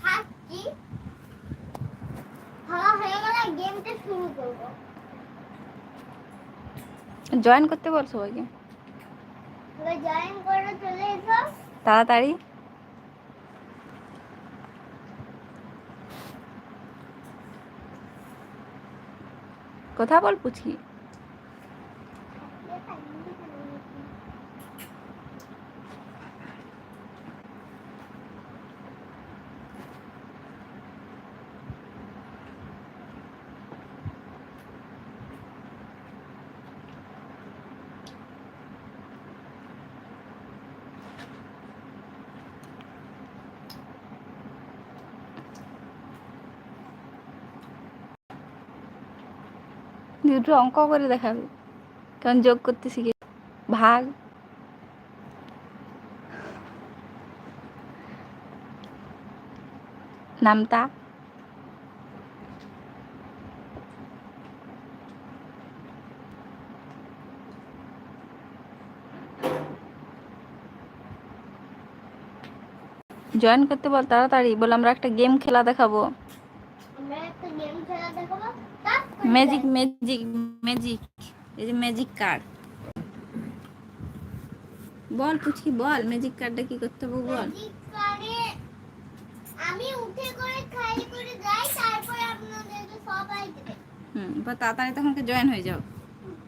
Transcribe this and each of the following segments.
খাচ্ছি খাওয়া হয়ে গেলে গেমটা শুরু করব। জয়েন করতে বল সবাইকে জয়েন করে চলে এসো। তাড়াতাড়ি। কথা বল পুচকি। দুটো অঙ্ক করে দেখাবে। কারণ যোগ করতে শিখে ভাগ। নামতা। জয়েন করতে বল তাড়াতাড়ি, বল আমরা একটা গেম খেলা দেখাবো আমরা একটা গেম খেলা দেখাবো তার ম্যাজিক ম্যাজিক ম্যাজিক এই যে ম্যাজিক কার্ড বল পুচকি বল ম্যাজিক কার্ডটা কি করতে হবে বল। আমি উঠে করে খাই করে যাই তারপরে আপনাদেরকে সবাই দেবে। হুম এবার তাড়াতাড়ি তখনকে জয়েন হয়ে যাও।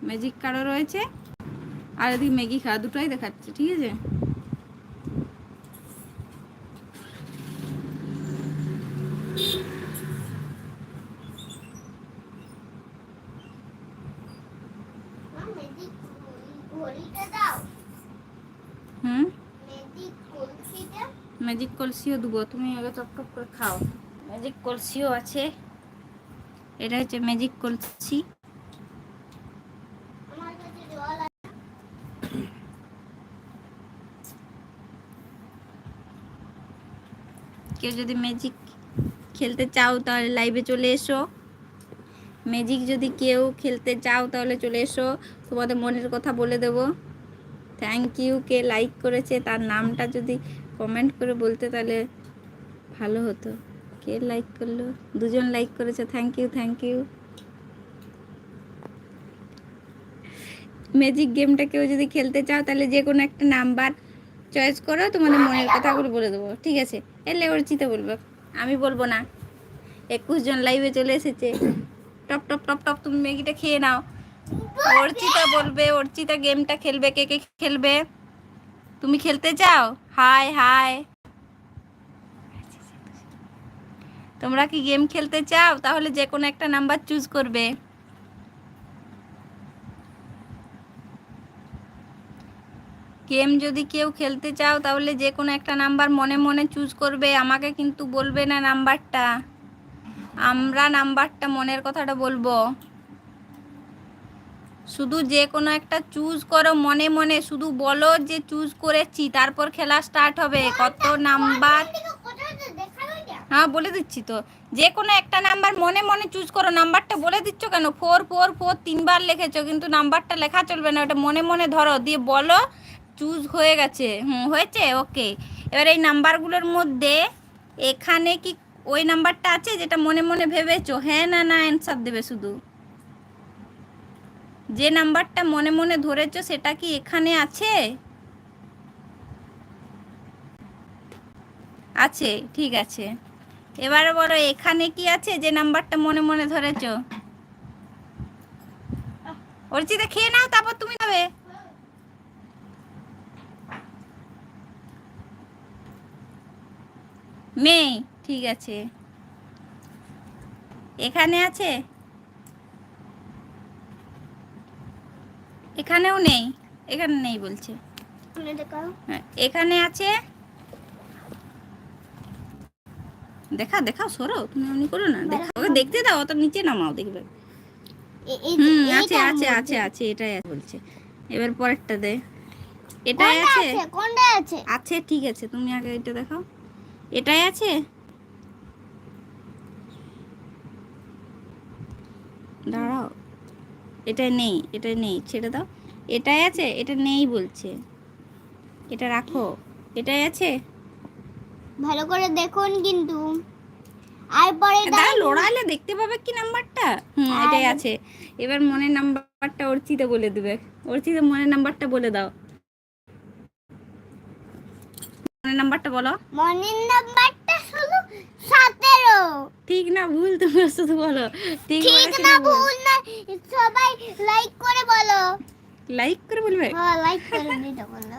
ম্যাজিক কার্ডও রয়েছে আর এদিকে ম্যাগি খাওয়া দুটোই দেখাচ্ছে ঠিক আছে ম্যাজিক ঘড়িটা দাও হুম? ম্যাজিক কলসিও দেবো তুমি আগে টপ করে খাও। ম্যাজিক কলসিও আছে। এটা হচ্ছে ম্যাজিক কলসি। কেউ যদি ম্যাজিক খেলতে চাও তাহলে লাইভে চলে এসো। ম্যাজিক যদি কেউ খেলতে চাও তাহলে চলে এসো। তোমাদের মনের কথা বলে দেব। থ্যাংক ইউ কে লাইক করেছে, তার নামটা যদি কমেন্ট করে বলতে তাহলে ভালো হতো। কে লাইক করল? দুজন লাইক করেছে thank you thank you magic গেমটা কেউ যদি খেলতে চাও, তাহলে যে কোনো একটা নাম্বার চয়েস করো তোমাদের মনের কথাগুলো বলে দেবো, ঠিক আছে? এলে অর্চিতা বলব। আমি বলব না। একুশ জন লাইভে চলে এসেছে। টপ টপ টপ টপ, তুমি ম্যাগিটা খেয়ে নাও। অর্চিতা বলবে, অর্চিতা গেমটা খেলবে, কে কে খেলবে? তুমি খেলতে চাও? হাই হাই তোমরা কি গেম খেলতে চাও? তাহলে যে কোনো একটা নাম্বার চুজ করবে। গেম যদি কেউ খেলতে চাও, তাহলে যে কোনো একটা নাম্বার মনে মনে চুজ করবে। আমাকে কিন্তু বলবে না নাম্বারটা আমরা নাম্বারটা মনের কথাটা বলব। শুধু যে কোনো একটা চুজ করো, মনে মনে শুধু বলো যে চুজ করেছি, তারপর খেলা স্টার্ট হবে। কত নাম্বার হ্যাঁ বলে দিচ্ছি তো। যে কোনো একটা নাম্বার মনে মনে চুজ করো। নাম্বারটা বলে দিচ্ছ কেন? ফোর ফোর ফোর তিনবার লিখেছো, কিন্তু নাম্বারটা লেখা চলবে না। ওটা মনে মনে ধরো, দিয়ে বলো চুজ হয়ে গেছে। হুম, হয়েছে? ওকে এবার এই নাম্বারগুলোর মধ্যে এখানে কি ওই নাম্বারটা আছে যেটা মনে মনে ভেবেছো? হ্যাঁ না না অ্যান্সার দেবে শুধু। যে নাম্বারটা মনে মনে ধরেছো সেটা কি এখানে আছে? আছে, ঠিক আছে। এবারে বলো, এখানে কি আছে যে নাম্বারটা মনে মনে ধরেছ? অর্চিতা, খেয়ে নাও, তারপর তুমি খাবে। মেয়ে, ঠিক আছে। এখানে আছে? এখানেও নেই এখানে নেই বলছে। হ্যাঁ এখানে আছে। দেখা দেখাও সরো তুমি এমনি করো না দেখা ওকে দেখতে দাও অত নিচে নামাও দেখবে। হুম আছে আছে আছে আছে এটাই আছে বলছে। এবার পরেরটা দে। এটাই আছে? আছে? কোনটা আছে? আছে ঠিক আছে তুমি আগে এটা দেখাও। এটাই আছে? দাঁড়াও। এটা নেই এটা নেই ছেড়ে দাও। এটাই আছে এটা নেই বলছে। এটা রাখো। এটাই আছে? ভালো করে দেখুন কিন্তু। আর পরে দাঁড়া দেখতে পাবে কি নাম্বারটা? হুম হ্যাঁ, এটাই আছে। এবার মনের নাম্বারটা অর্চিতে বলে দেবে। অর্চিতে মনের নাম্বারটা বলে দাও। মনের নাম্বারটা বলো। মনের নাম্বারটা শুধু সতেরো। ঠিক না ভুল তোমরা শুধু বলো। ঠিক না ভুল ভুল না সবাই লাইক করে বলো। লাইক করে বলবে? হ্যাঁ লাইক করে দিতে বলো।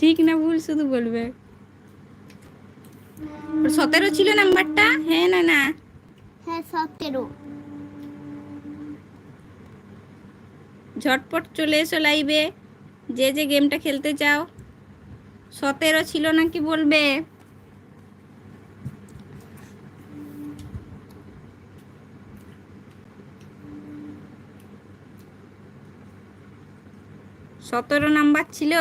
ঠিক না ভুল শুধু বলবে। সতেরো ছিল নাম্বারটা? হ্যাঁ না না? হ্যাঁ সতেরো। ঝটপট চলে এসো লাইভে যে যে গেমটা খেলতে চাও। সতেরো ছিল নাকি বলবে? সতেরো নাম্বার ছিল।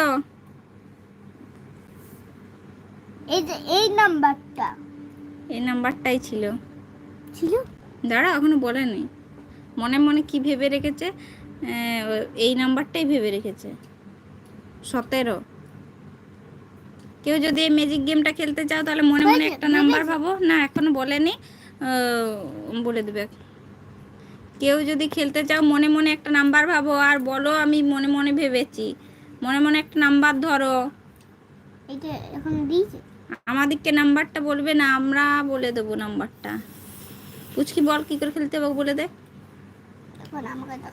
এই যে এই নাম্বারটা। এই নাম্বারটাই ছিল। ছিল? দাঁড়া এখনও বলেনি মনে মনে কি ভেবে রেখেছে? এই নাম্বারটাই ভেবে রেখেছে। সতেরো। কেউ যদি এই ম্যাজিক গেমটা খেলতে চাও তাহলে মনে মনে একটা নাম্বার। ভাবো। না এখনও বলেনি বলে দেবে। কেউ যদি খেলতে চাও মনে মনে একটা নাম্বার ভাবো আর বলো আমি মনে মনে ভেবেছি। মনে মনে একটা নাম্বার ধরো। এটা এখন দিয়েছে। আমাদেরকে নাম্বারটা বলবে না আমরা বলে দেবো নাম্বারটা। পুচকি বল কি করে খেলতে হবে বলে দে।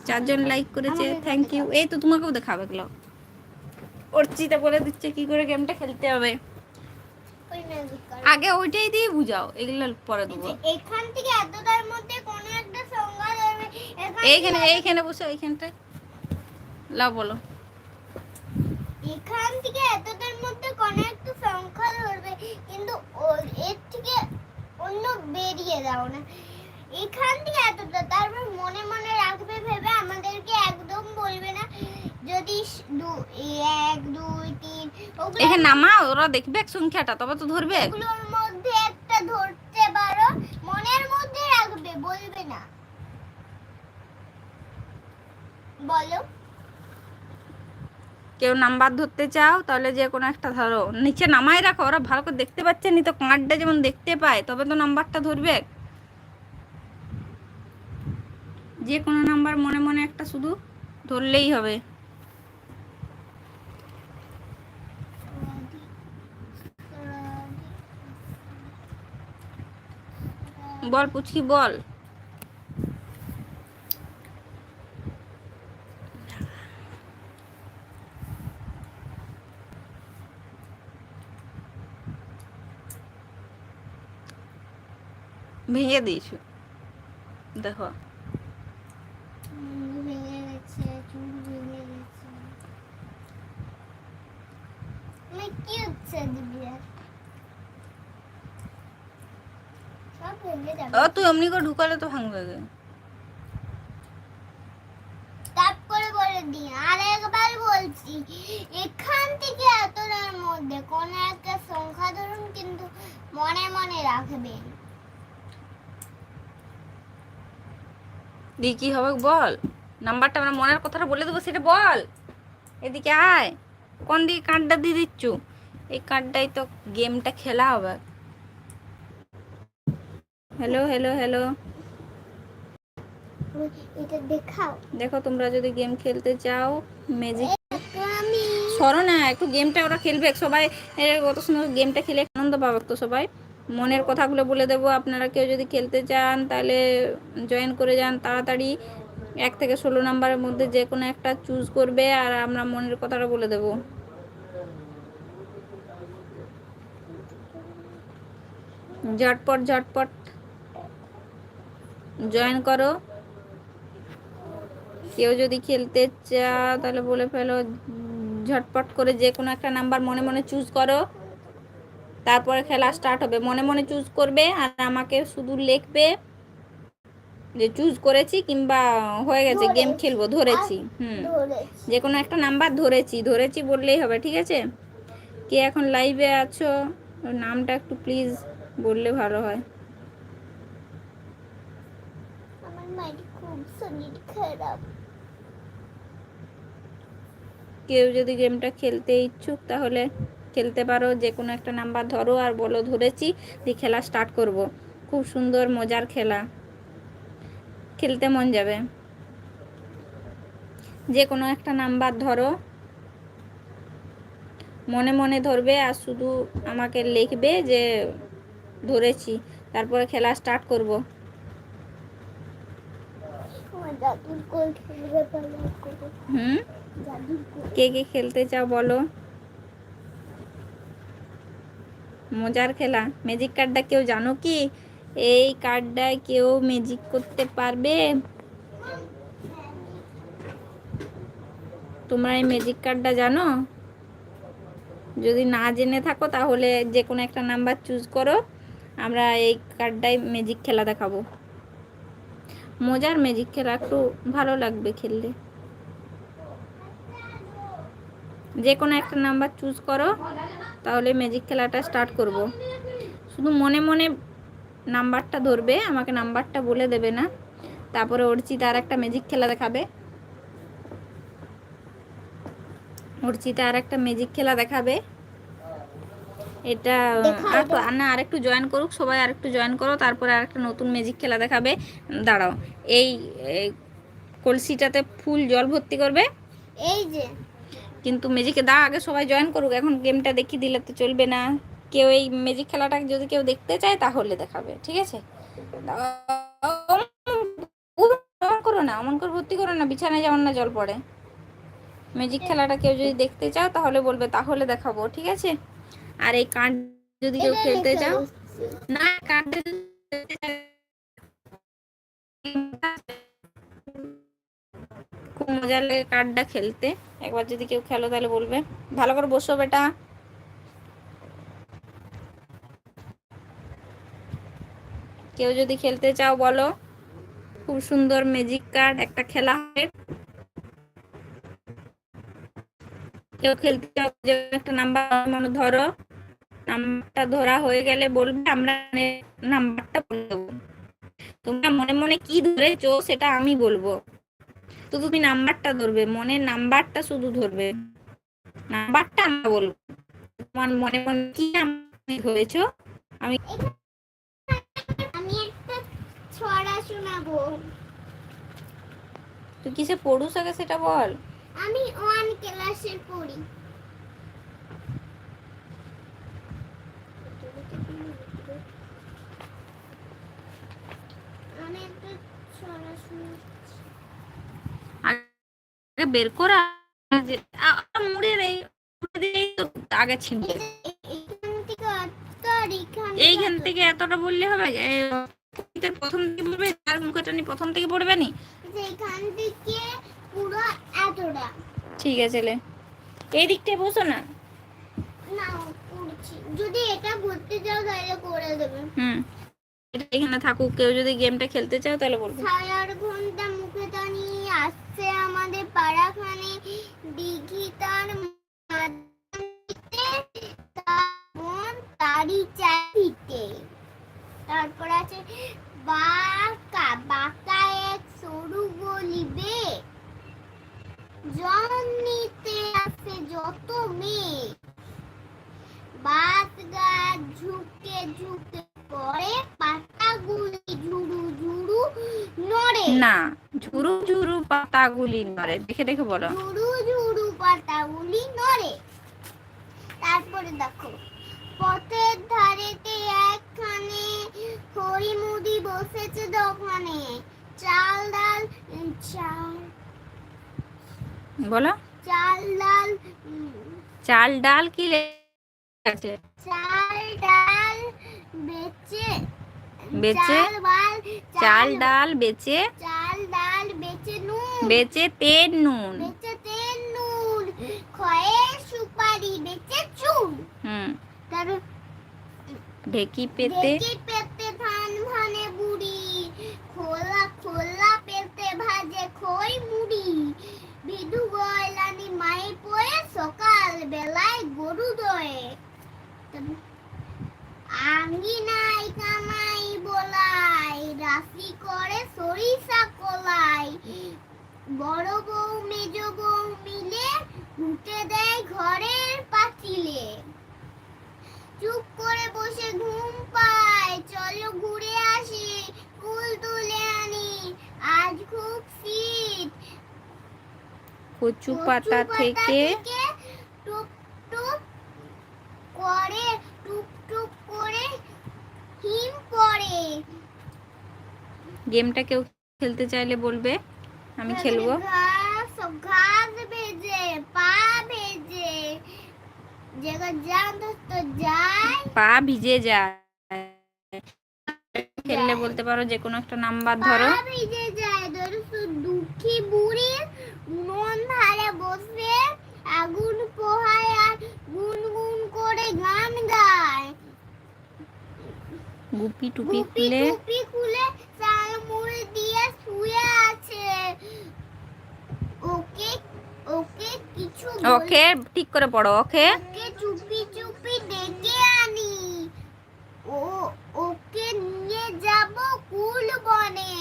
চারজন লাইক করেছে থ্যাংক ইউ এই তো তোমাকেও দেখাবে এগুলো। অর্চিতা বলে দিচ্ছে কি করে গেমটা খেলতে হবে। আগে ওইটাই দিয়ে বুঝাও এগুলো পরে দেবো। এখান থেকে এতটার মধ্যে কোন একটা সংখ্যা এখান এইখানে এইখানে বসে এইখানটায়। লাও বলো। এখান থেকে এতটার মধ্যে কোন একটা সংখ্যা ধরবে কিন্তু এর থেকে অন্য বেরিয়ে দাও না। এখান থেকে এতটা তারপর মনে মনে রাখবে ভেবে আমাদেরকে একদম বলবে না। যদি এক দুই তিন এখানে নামা ওরা দেখবে সংখ্যাটা তবে তো ধরবে। এগুলোর মধ্যে একটা ধরতে পারো মনের মধ্যে রাখবে বলবে না। বলো। কেউ নাম্বার ধরতে চাও, তাহলে যে কোনো একটা ধরো। নিচে নামাই রাখো, ওরা ভালো করে দেখতে পাচ্ছে নি তো, কার্ডটা যেমন দেখতে পায়, তবে তো নাম্বারটা ধরবে। যে কোনো নাম্বার মনে মনে একটা শুধু ধরলেই হবে। বল পুচকি, বল ভেঙে দিয়েছ দেখো মুখ ভেঙে গেছে চুল ভেঙে গেছে মানে কি হচ্ছে দিদি আর? ভেঙে যাবে ও, তুই করে ঢুকালে তো ভাঙবে আর একবার বলছি, এখান থেকে মধ্যে একটা সংখ্যা ধরুন কিন্তু মনে মনে রাখবেন। দিয়ে কি হবে বল? নাম্বারটা আমরা মনের কথাটা বলে দেবো সেটা বল। এদিকে আয়। কোন দিকে কার্ডটা দিয়ে দিচ্ছ? এই কার্ডটাই তো গেমটা খেলা হবে। হ্যালো হ্যালো হ্যালো এটা দেখাও। দেখো তোমরা যদি গেম খেলতে চাও ম্যাজিক সরো না একটু গেমটা ওরা খেলবে। সবাই কত সুন্দর গেমটা খেলে আনন্দ পাবে তো সবাই। মনের কথাগুলো বলে দেবো। আপনারা কেউ যদি খেলতে চান, তাহলে জয়েন করে যান তাড়াতাড়ি। এক থেকে ষোলো নাম্বারের মধ্যে যে কোনো একটা চুজ করবে আর আমরা মনের কথাটা বলে দেবো। ঝটপট ঝটপট। জয়েন করো। কেউ যদি খেলতে চাও, তাহলে বলে ফেলো। ঝটপট করে যে কোনো একটা নাম্বার মনে মনে চুজ করো। তারপরে খেলা স্টার্ট হবে। মনে মনে চুজ করবে আর আমাকে শুধু লিখবে যে চুজ করেছি কিংবা হয়ে গেছে গেম খেলব ধরেছি হুম। যে কোনো একটা নাম্বার ধরেছি ধরেছি বললেই হবে ঠিক আছে? কে এখন লাইভে আছো? নামটা একটু প্লিজ বললে ভালো হয়। কেউ যদি গেমটা খেলতে ইচ্ছুক তাহলে খেলতে পারো যে কোনো একটা নাম্বার ধরো আর বলো ধরেছি দিয়ে খেলা স্টার্ট করব। খুব সুন্দর মজার খেলা। খেলতে মন যাবে। যে কোনো একটা নাম্বার ধরো। মনে মনে ধরবে আর শুধু আমাকে লিখবে যে ধরেছি তারপরে খেলা স্টার্ট করব। হুম? কে কে খেলতে চাও বলো? মজার খেলা। ম্যাজিক কার্ডটা কেউ জানো কি? এই কার্ডটায় কেউ ম্যাজিক করতে পারবে? তোমরা এই ম্যাজিক কার্ডটা জানো? যদি না জেনে থাকো, তাহলে যে কোনো একটা নাম্বার চুজ করো। আমরা এই কার্ডটায় ম্যাজিক খেলা দেখাবো। মজার ম্যাজিক খেলা একটু ভালো লাগবে খেললে। যে কোনো একটা নাম্বার চুজ করো। তাহলে ম্যাজিক খেলাটা স্টার্ট করব। শুধু মনে মনে নাম্বারটা ধরবে আমাকে নাম্বারটা বলে দেবে না। তারপরে অর্চিতা আর একটা ম্যাজিক খেলা দেখাবে। অর্চিতা আর একটা ম্যাজিক খেলা দেখাবে। এটা আর না আরেকটু জয়েন করুক সবাই আরেকটু জয়েন করো তারপরে আরেকটা নতুন ম্যাজিক খেলা দেখাবে। দাঁড়াও এই এই কলসিটাতে ফুল জল ভর্তি করবে। এই যে। কিন্তু ম্যাজিকে দা আগে সবাই জয়েন করুক, এখন গেমটা দেখিয়ে দিলে তো চলবে না। কেউ এই ম্যাজিক খেলাটা যদি কেউ দেখতে চায়, তাহলে দেখাবে, ঠিক আছে? করো না, অমন করে ভর্তি করো না, বিছানায় যেমন না জল পড়ে। ম্যাজিক খেলাটা কেউ যদি দেখতে চাও, তাহলে বলবে, তাহলে দেখাবো, ঠিক আছে? আর এই কার্ড যদি কেউ খেলতে চাও, না কার্ড মজা লাগে কার্ডটা খেলতে। একবার যদি কেউ খেলো তাহলে বলবে। ভালো করে বসো বেটা। কেউ যদি খেলতে চাও বলো। খুব সুন্দর ম্যাজিক কার্ড একটা খেলা হবে। কেউ খেলতে চাও যে একটা নাম্বার মনে ধরো। নাম্বারটা ধরা হয়ে গেলে বলবে, আমরা নাম্বারটা বলে দেবো। তোমরা মনে মনে কি ধরেছো সেটা আমি বলব। তো তুমি নাম্বারটা ধরবে মনের নাম্বারটা শুধু ধরবে। নাম্বারটা আমরা বলব। তোমার মনে মনে কি নাম্বার ধরেছো আমি একটা ছড়া শোনাবো। তুই কিসে পড়ুস আগে সেটা বল। আমি ওয়ান ক্লাসে পড়ি আমি একটা ছড়া শোনাচ্ছি আগে বের করা যে আ- আ, মুড়ে রে মুড়ে দিলেই তো আগে ছিনবে এইখান থেকে এতটা বললে হবে? প্রথম থেকে পড়বে তার মুখটানি প্রথম থেকে পড়বে নি? যে এইখান থেকে পুরো এতটা। ঠিক আছে লে। এই দিকটায় বসো না। না যদি এটা করতে চাও তাহলে করে দেবে। হুম। এখানে থাকুক, কেউ যদি গেমটা খেলতে চাও তাহলে বলব। আট ঘণ্টা মুখে টানি আসছে আমাদের পাড়াখানে। দিঘি তার তার চারিতে তারপর আছে, বাঁকা বাঁকা এক সরু গলিবে জন নিতে আসে যত মেয়ে। বাস গাছ ঝুঁকে ঝুঁকে পড়ে পাতাগুলি ঝুড়ু ঝুড়ু নড়ে। না ঝুরু ঝুরু পাতাগুলি নড়ে। দেখে দেখে বলো। ঝুড়ু ঝুড়ু পাতাগুলি নড়ে। তারপরে দেখো পথের ধারেতে একখানে হরিমুদি বসেছে দোকানে। চাল ডাল চাল। বলো। চাল ডাল চাল ডাল কি আছে? চাল ডাল বেচে? চাল ডাল বেচে? চাল ডাল বেচে নুন। বেচে তেল নুন। বেচে তেল নুন। খয়ের সুপারি বেচে চুন। হুম। ঢেকি পেতে? দেখি পেতে ধান ভানে বুড়ি। খোলা খোলা পেতে ভাজে খই মুড়ি। বিধু গয়লানি মাই পোয়ে সকাল বেলায় গরু দয়ে। রাশি করে? সরিষা কলাই। বড় বউ মেজ বউ মিলে উঠে দেয় ঘরের পাঁচিলে। বসে ঘুম পায়। চলো ঘুরে আসি ফুল তুলে আনি। আজ খুব শীত। কচু পাতা থেকে টুপ টুপ করে টুপ টুপ করে হিম পড়ে। গেমটা কেউ খেলতে চাইলে বলবে আমি খেলব। ঘাস ভেজে পা ভেজে পা ভিজে যায়। খেললে বলতে পারো যে কোনো একটা নাম্বার ধরো। ভিজে যায় ধরো দুঃখী বুড়ি উনুন ধারে বসে আগুন পোহায় আর গুনগুন করে গান গায়। গুপি টুপি খুলে টুপি খুলে চাল মুড়ি দিয়ে শুয়ে আছে। ওকে ওকে কিছু ওকে ঠিক করে পড়ো ওকে। ওকে চুপি চুপি ডেকে আনি। ও ওকে নিয়ে যাব কুল বনে।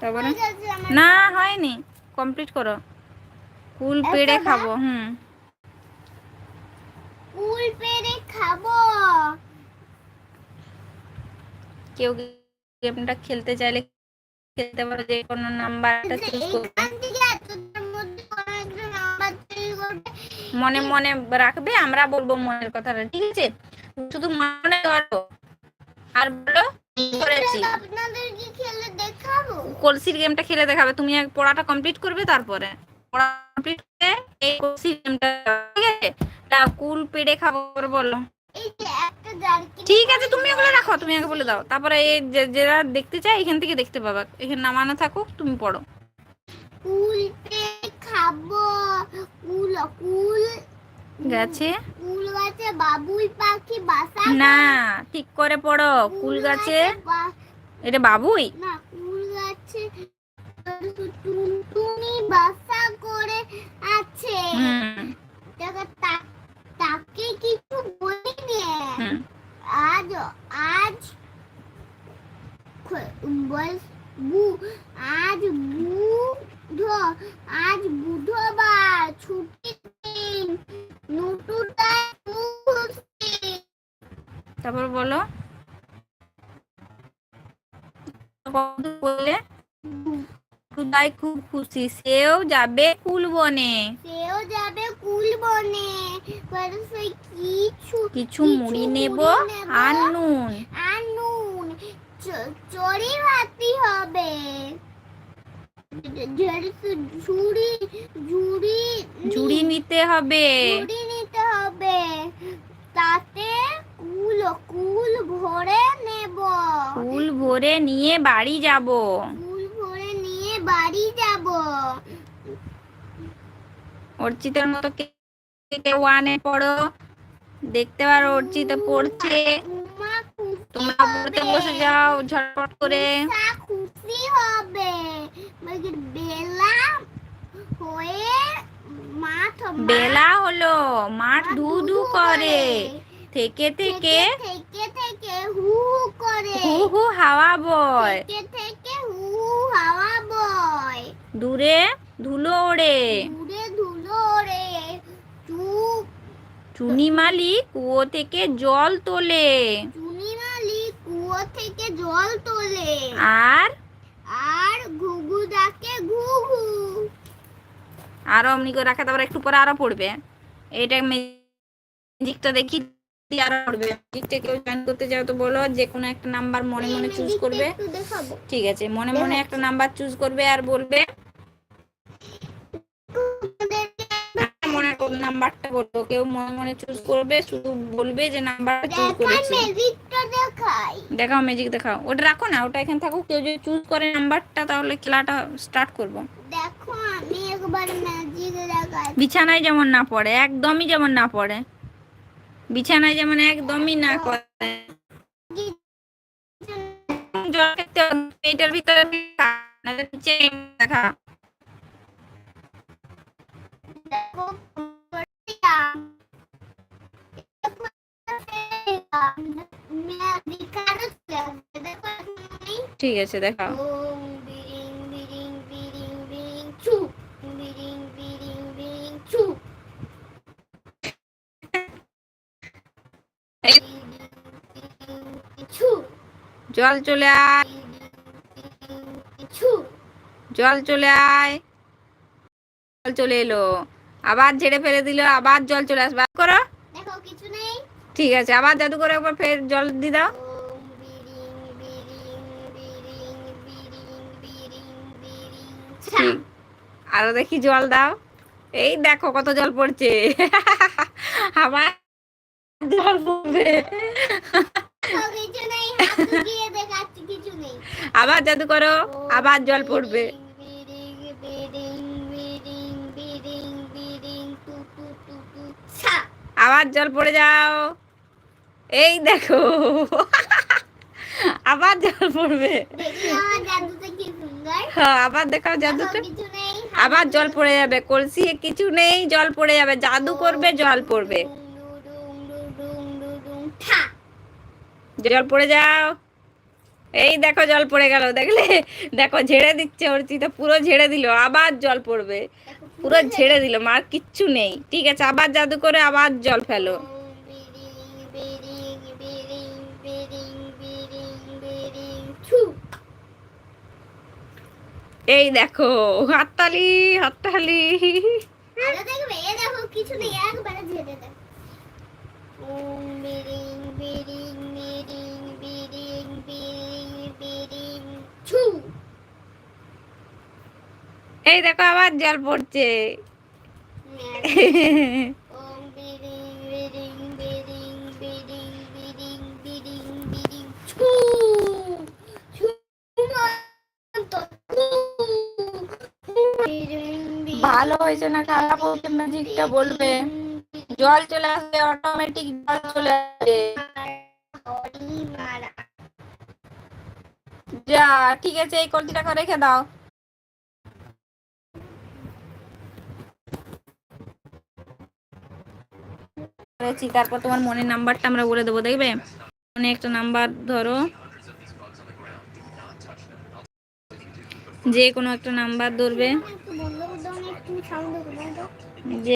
তারপরে না হয়নি। কমপ্লিট করো। কুল পেড়ে খাব হুম। কুল পেরে খাব। কেউ গেমটা খেলতে চাইলে খেলতে পারো যে কোনো নাম্বারটা চুজ করবে। মনে মনে রাখবে আমরা বলব মনের কথাটা ঠিক আছে? শুধু মনে করো। আর বলো করেছি? আপনাদের কি খেলে দেখাবো। কলসির গেমটা খেলে দেখাবে। তুমি পড়াটা কমপ্লিট করবে তারপরে। পড়া কমপ্লিট করে এই কলসির ঠিক আছে তা কুল পেড়ে খাব করে বলো এই যে একটা জারকি ঠিক আছে তুমি ওগুলো রাখো তুমি আগে বলে দাও। তারপরে এই যারা দেখতে চায় এখান থেকে দেখতে পাবা। এখানে নামানো থাকুক তুমি পড়ো। কুল খাব। কুল কুল গাছে? কুল গাছে বাবুই পাখি বাসা না ঠিক করে পড়ো। কুল গাছে? এটা বাবুই? না কুল গাছে টুনটুনি বাসা করে আছে। তাকে কিছু বলিনি। আজ আজ বু- আজ বুধ আজ বুধবার ছুটির দিন। নটুটাই খুশি তারপর বলো। বললে? খুদাই খুব খুশি। সেও যাবে কুল বনে। সেও যাবে কুল বনে। এবার সেই কিছু কিছু মুড়ি নেব আর নুন। আর নুন। চড়ি ভাতি হবে। ঝুড়ি ঝুড়ি ঝুড়ি নিতে হবে। ঝুড়ি নিতে হবে। তাতে কুল কুল ভরে নেব। কুল ভরে নিয়ে বাড়ি যাব। বাড়ি যাব। অর্চিতার মতো কে ওয়ানে পড়ো। দেখতে পারো অর্চিতা পড়ছে। তোমরা পড়তে বসে যাও ঝটপট করে। খুশি হবে। বেলা হয়ে মাঠ বেলা হলো। মাঠ ধু ধু করে। থেকে থেকে থেকে থেকে হু হু করে। হু হু হাওয়া বয়। থেকে হাওয়া বয়। দূরে ধুলো ওড়ে। দূরে ধুলো রে চুপ। চুনি মালি কুয়ো থেকে জল তোলে। চুনি মালি কুয়ো থেকে জল তোলে। আর? আর ঘুঘু ডাকে ঘুঘু। আরও অমনি করে রাখা তারপর একটু পরে আরও পড়বে। এটা ম্যাজিকটা দেখি। আরও পড়বে ম্যাজিকটা কেউ জয়েন করতে চাও তো বলো যে কোনো একটা নাম্বার মনে মনে চুজ করবে। ঠিক আছে মনে মনে একটা নাম্বার চুজ করবে আর বলবে। মনে কোন নাম্বারটা বলব কেউ মনে মনে চুজ করবে শুধু বলবে যে নাম্বারটা চুজ করেছে। দেখাও ম্যাজিক দেখাও। ওটা রাখো না ওটা এখানে থাকুক। কেউ যদি চুজ করে নাম্বারটা তাহলে খেলাটা স্টার্ট করব। দেখো আমি একবার ম্যাজিক দেখাই বিছানায় যেমন না পড়ে একদমই যেমন না পড়ে। বিছানায় যেমন একদমই না করে দেখা, দেখা দেখো দেখো ঠিক আছে ওম বিরিং জল চলে আয়। জল চলে আয়। জল চলে এলো। আবার ঝেড়ে ফেলে দিল আবার জল চলে আসবে। করো। দেখো কিছু নেই। ঠিক আছে আবার জাদু করে একবার ফের জল দিয়ে দাও। আরও দেখি জল দাও। এই দেখো কত জল পড়ছে আবার জল পড়বে দেখো, কিছু নেই হাত ঢুকিয়ে দেখাচ্ছি কিছু নেই আবার জাদু করো আবার জল পড়বে। আবার জল পড়ে যাও। এই দেখো। আবার জল পড়বে। হ্যাঁ, আবার দেখাও নেই আবার জল পড়ে যাবে। কলসি কিছু নেই জল পড়ে যাবে। জাদু করবে জল পড়বে। জল পড়ে যাও। এই দেখো জল পড়ে গেল, দেখলে? দেখো, ঝেড়ে দিচ্ছে অর্চিতা পুরো ঝেড়ে দিল, আবার জল পড়বে। পুরো ঝেড়ে দিল মার কিচ্ছু নেই। ঠিক আছে, আবার জাদু করে আবার জল ফেলো। এই দেখো, হাততালি হাততালি। দেখো, কিছু নেই, একবারে ঝেড়ে দেখ ওম বিরিং বিরিং বিরিং বিরিং বিরিং বিরিং ছু এই দেখো আবার জল পড়ছে ওম বিরিং বিরিং বিরিং বিরিং বিরিং বিরিং বিরিং ছু ভালো হয়েছে না খারাপ হয়েছে ম্যাজিকটা বলবে জল চলে আসবে অটোমেটিক জল চলে আসবে যা ঠিক আছে এই কলটিটা রেখে দাও। করেছি, তারপর তোমার মনের নাম্বারটা আমরা বলে দেবো দেখবে? মনে একটা নাম্বার ধরো। যে কোনো একটা নাম্বার ধরবে। যে